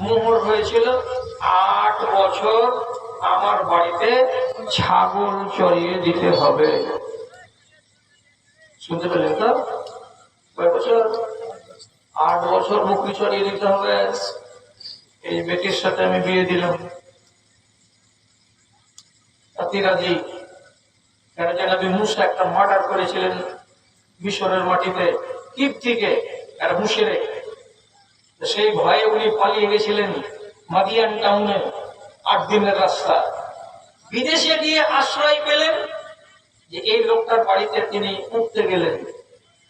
মোহর হয়েছিল। আট বছর আমার বাড়িতে ছাগল চড়িয়ে দিতে হবে। শুনতে পেলেন তো? কয় বছর? আট বছর মুখি চড়িয়ে দিতে হবে। এই বেটির সাথে আমি বিয়ে দিলাম। তাতিরাজি যেন নবী মুসা একটা মার্ডার করেছিলেন মিশরের মাটিতে। কিপ থেকে আর মুশেরে সেই ভয়ে উনি পালিয়ে গেছিলেন মাদিয়ান টাউনে আট দিনের রাস্তা। বিদেশে গিয়ে আশ্রয় পেলেন যে এই লোকটার বাড়িতে তিনি উঠতে গেলেন।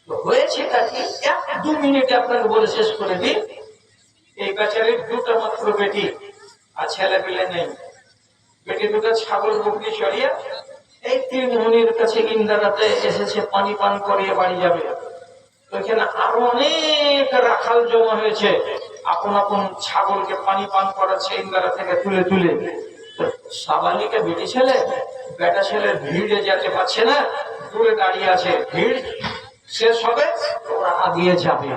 হয়েছে এক দু মিনিটে আপনাকে বলে শেষ করে দিন এই বেচারির দুটা মাত্র বেটি আর ছেলে পেলে নেই। বেটি দুটো ছাগল বকরি চড়িয়ে এই তিন মুনির কাছে ইন্দারাতে এসেছে, পানি পান করিয়ে বাড়ি যাবে। এখানে আরও অনেক রাখাল জমা হয়েছে। আপন আপন ছাগলকে পানি পান করাচ্ছে ইন্দারা থেকে তুলে তুলে। সাবালিকা বেটি ছেলে, বেটা ছেলের ভিড়ে যেতে পারছে না, দূরে দাঁড়িয়ে আছে। ভিড় শেষ হবে, ওরা আগিয়ে যাবে।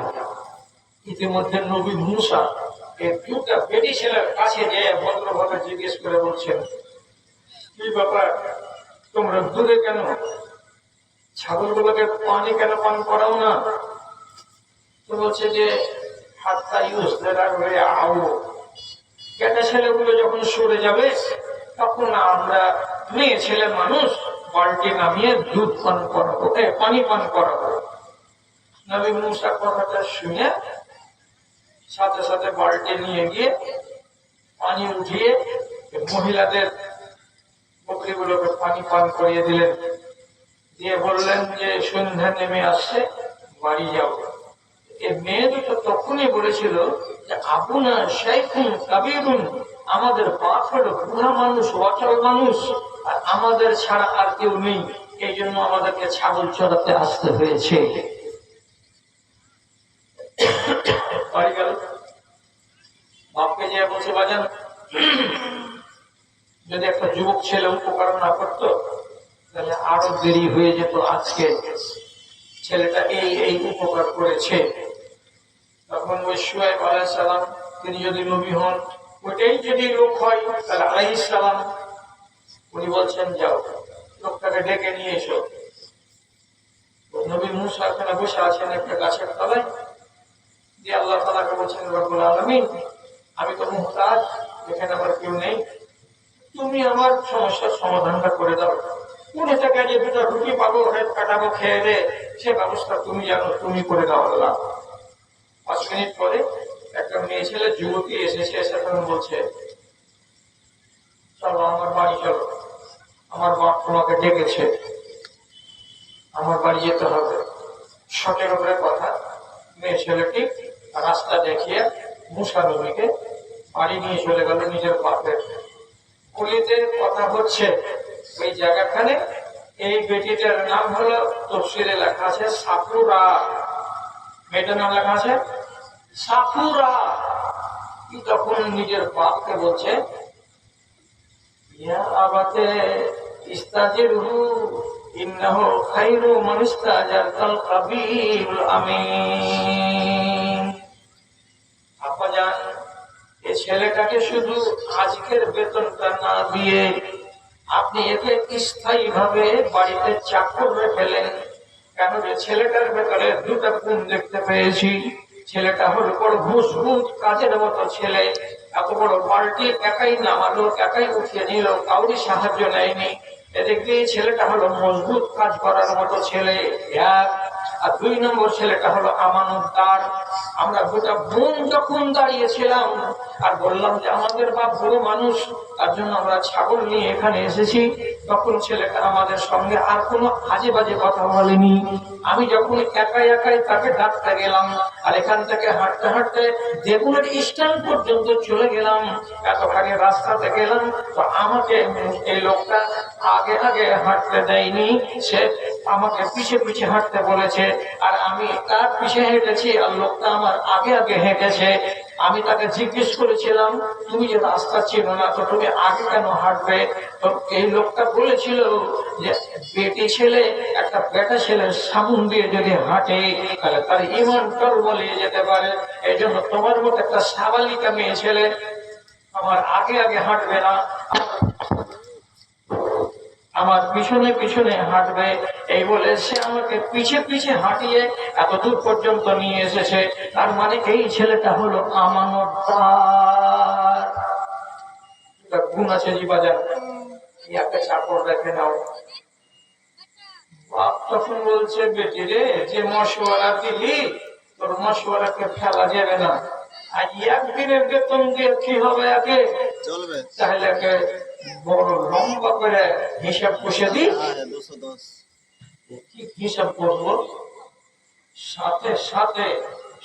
ইতিমধ্যে নবী মুসা দুটা বেটি ছেলের কাছে যেয়ে ভদ্রভাবে জিজ্ঞেস করে বলছেন, কি ব্যাপার? তোমরা দূরে কেন? ছাগলগুলোকে পানি কেন পান করাও না? তো বলছে যে হাতটা ইউজ হয়ে আও বেটা ছেলেগুলো যখন সরে যাবে তখন আমরা মেয়ে ছেলে মানুষ বাল্টি নামিয়ে দুধ পান করাবো। এ, পানি পান করাবো। নবী মুসা কথাটা শুনে সাথে সাথে বাল্টি নিয়ে গিয়ে পানি উঠিয়ে মহিলাদের বকরিগুলোকে পানি পান করিয়ে দিলেন। দিয়ে বললেন যে, সন্ধ্যা নেমে আসছে, বাড়ি যাও। মেয়ে দুটো তখনই বলেছিল যে আবুনা শেখুন কাবিরুন, আমাদের বাপ বুড়া মানুষ, অচল মানুষ, আর আমাদের ছাড়া আর কেউ নেই। এই জন্য আমাদেরকে ছাগল চড়াতে আসতে হয়েছে। বাপকে যে বলছে, বাজান, যদি একটা যুবক ছেলে উপকার না করতো তাহলে আরও দেরি হয়ে যেত আজকে। ছেলেটা এই এই উপকার করেছে। তখন ওই সুয়াইব আলাহ সালাম, তিনি যদি নবী হন, ওইটাই যদি লোক হয়, তাহলে আলাই সালাম, উনি বলছেন, যাও, লোকটাকে ডেকে নিয়ে এসো। নবী মুসা এখানে বসে আছেন একটা গাছের তলায় দিয়ে আল্লাহ তালাকে বলছেন, রব্বুল আলমিন, আমি তো মুহতাজ, এখানে আমার কেউ নেই। তুমি আমার সমস্যার সমাধানটা করে দাও। কোনে টাকা যে দুটো রুটি পাবো হেড কাটাবো, খেয়ে দে সে ব্যবস্থা তুমি জানো, তুমি করে দাও, আল্লাহ। পাঁচ মিনিট পরে একটা মেয়ে ছেলে, যুবতী এসেছে এসে বলছে, চলো, আমার বাড়ি চলো। আমার বাপ তোমাকে ডেকেছে। আমার বাড়ি যেতে হবে। শটের উপরে কথা। মেয়ে ছেলেটি রাস্তা দেখিয়ে মুসা নবীকে বাড়ি নিয়ে চলে গেল নিজের বাপের। কুলিতে কথা হচ্ছে ওই জায়গাখানে। এই বেটিটার নাম হলো তফসিলে লেখা আছে সাপুরা মেয়েটার নাম লেখা আছে সাপুরা তখন নিজের বাপকে বলছে? এই ছেলেটাকে শুধু আজকের বেতনটা না দিয়ে আপনি একে স্থায়ী ভাবে বাড়িতে চাকর ফেলেন? কেন যে ছেলেটার ভেতরে দুটো গুণ দেখতে পেয়েছি। ছেলেটা হলো বড় ঘুষঘুষ কাজের মতো ছেলে। এত বড় বাল্টি একাই নামালো, একাই উঠিয়ে নিল কাউরি সাহায্য নেয়নি। এদিক দিয়ে ছেলেটা হলো মজবুত কাজ করার মতো ছেলে। এক আর দুই নম্বর ছেলেটা হলো আমানতদার। আমরা গোটা বোন যখন দাঁড়িয়েছিলাম আর বললাম যে আমাদের বাপ বড় মানুষ, তার জন্য আমরা ছাগল নিয়ে এখানে এসেছি। তখন ছেলেটা আমাদের সঙ্গে আর কোনো আজে বাজে কথা বলেনি। আমি যখন একাই একাই তাকে ডাকতে গেলাম আর এখান থেকে হাঁটতে হাঁটতে দেগুনের স্ট্যান্ড পর্যন্ত চলে গেলাম, এতখানি রাস্তাতে গেলাম তো আমাকে এই লোকটা আগে আগে হাঁটতে দেয়নি। সে আমাকে পিছে পিছে হাঁটতে বলেছে, আর আমি তার পিছে হেঁটেছি, আর লোকটা আমার আগে আগে হেঁটেছে। আমি তাকে জিজ্ঞেস করেছিলাম, তুমি যে রাস্তা চেনো না, তো তুমি আগে কেন হাঁটবে? তো এই লোকটা বলেছিল যে, বেটি ছেলে, একটা বেটা ছেলের সামুন দিয়ে যদি হাঁটে, তাহলে তার ইমান টল বলে যেতে পারে। এই জন্য তোমার মতো একটা সাবালিকা মেয়ে ছেলে আমার আগে আগে হাঁটবে না। আমার পিছনে পিছনে হাঁটবে এই বলে সে আমাকে পিছে পিছে হাঁটিয়ে এত দূর পর্যন্ত নিয়ে এসেছে। তার মানে এই ছেলেটা হলো আমানতদার গুণ আছে জি বাজার কি একটা চাকর রেখে নাও। বাপ তখন বলছে বেটি রে যে মশওয়ারা দিলি তোর মশওয়ারাকে ফেলা যাবে না। আর একদিনের বেতন দিয়ে কি হবে একে চলবে। তাহলে বড় লম্বা করে হিসাব কষে দিই। হ্যাঁ দুশো দশ। হিসাব করব? সাথে সাথে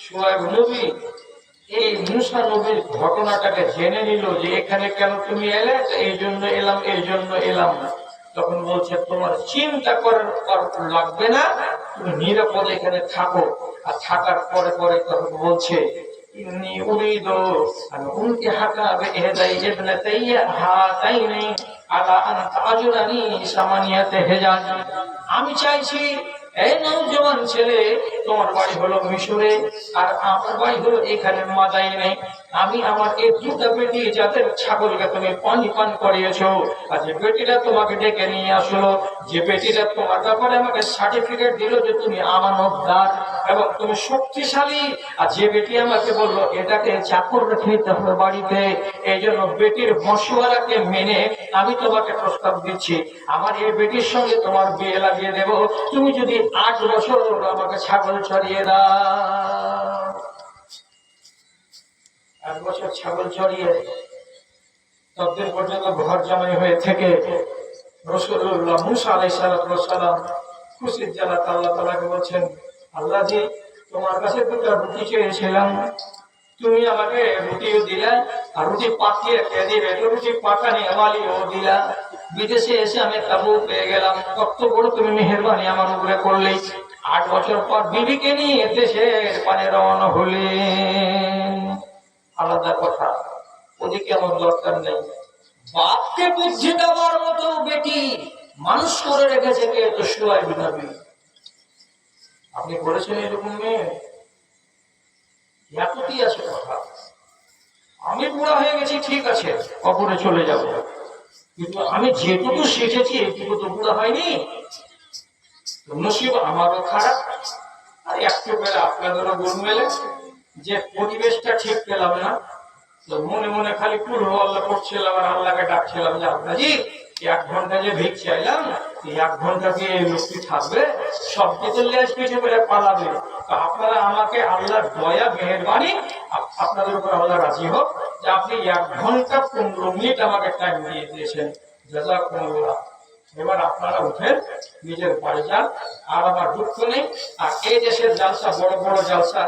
সোয়েব নবী এই মুসা নবীর ঘটনাটাকে জেনে নিল যে এখানে কেন তুমি এলে? এই জন্য এলাম, এই জন্য এলাম না। তখন বলছে, তোমার চিন্তা করার লাগবে না, তুমি নিরাপদে এখানে থাকো। আর থাকার পরে পরে তখন বলছে, ইন্নি উরিদু আন উনকিহাকা বিইহদাই ইবনাতাইয়া হাতাইনি। আমি চাইছি, এই নৌজওয়ান ছেলে, তোমার বাড়ি হলো মিশরে, আর আমার বাড়ি হলো এখানে মাদাই নেই আমি আমার এই দুটা বেটি যাদের ছাগলকে তুমি পানি পান করিয়েছো, আর যে বেটিটা তোমাকে ডেকে নিয়ে আসলো, যে বেটিটা তোমার ব্যাপারে আমাকে সার্টিফিকেট দিল যে তুমি আমানতদার। এবং তুমি শক্তিশালী। আর যে বেটি আমাকে বলল, এটাকে চাকর রেখে নিতে হবে বাড়িতে এই জন্য বেটির মশওয়ারাকে মেনে আমি তোমাকে প্রস্তাব দিচ্ছি। আমার এই বেটির সঙ্গে তোমার বিয়ে লাগিয়ে দেব। তুমি যদি আট বছর আমাকে ছাগল চড়িয়ে দাও। এক বছর ছাগল চড়িয়ে ততদিন পর্যন্ত ঘর জামাই হয়ে থেকে রসুল্লাহ মুসা আলাই সালাম, খুশির জানাত আল্লাহ তালাকে বলছেন আল্লাহ জি তোমার কাছে দুটো রুটি চেয়েছিলাম, তুমি আমাকে রুটিও দিলা, আর রুটি পাকিয়ে খেয়ে দিবে রুটি পাকানি আমালিও দিলা। বিদেশে এসে আমি কাবু পেয়ে গেলাম। কত বড় তুমি মেহরবানি আমার উপরে করলে আট বছর পর বিবিকে নিয়ে দেশের পানে রওনা হলেন আলাদা কথা, ওদিকে আমার দরকার নেই। বাপকে বুদ্ধি দেওয়ার মতো বেটি মানুষ করে রেখেছে কে? তো সুয়াই বিনাবি আপনি করেছেন এরকম মেয়ে এতটি আছে কথা। আমি বুড়া হয়ে গেছি, ঠিক আছে কবরে চলে যাব। কিন্তু আমি যেটুকু শিখেছি, এটুকু তো বুড়া হয়নি। নসিব আমারও খারাপ। আর একটু বেলা আপনাদেরও গুণ মেলে, যে পরিবেশটা ঠিক পেলাম না। তো মনে মনে খালি কুল আল্লাহ করছিলাম আর আল্লাহকে ডাকছিলাম যে আপনাজি এক ঘণ্টা যে ভিক চাইলাম এই এক ঘণ্টা থাকবে পিঠে করে পালাবে। আপনারা আমাকে দয়া, মেহরবানি আপনাদের উপর আল্লাহ রাজি হোক যে আপনি এক ঘণ্টা পনেরো মিনিট আমাকে টাইম দিয়ে দিয়েছেন। জাজাকুমুল্লাহ। এবার আপনারা উঠেন, নিজের বাড়ি যান, আর আমার দুঃখ নেই। আর এই দেশের জালসা, বড় বড় জালসা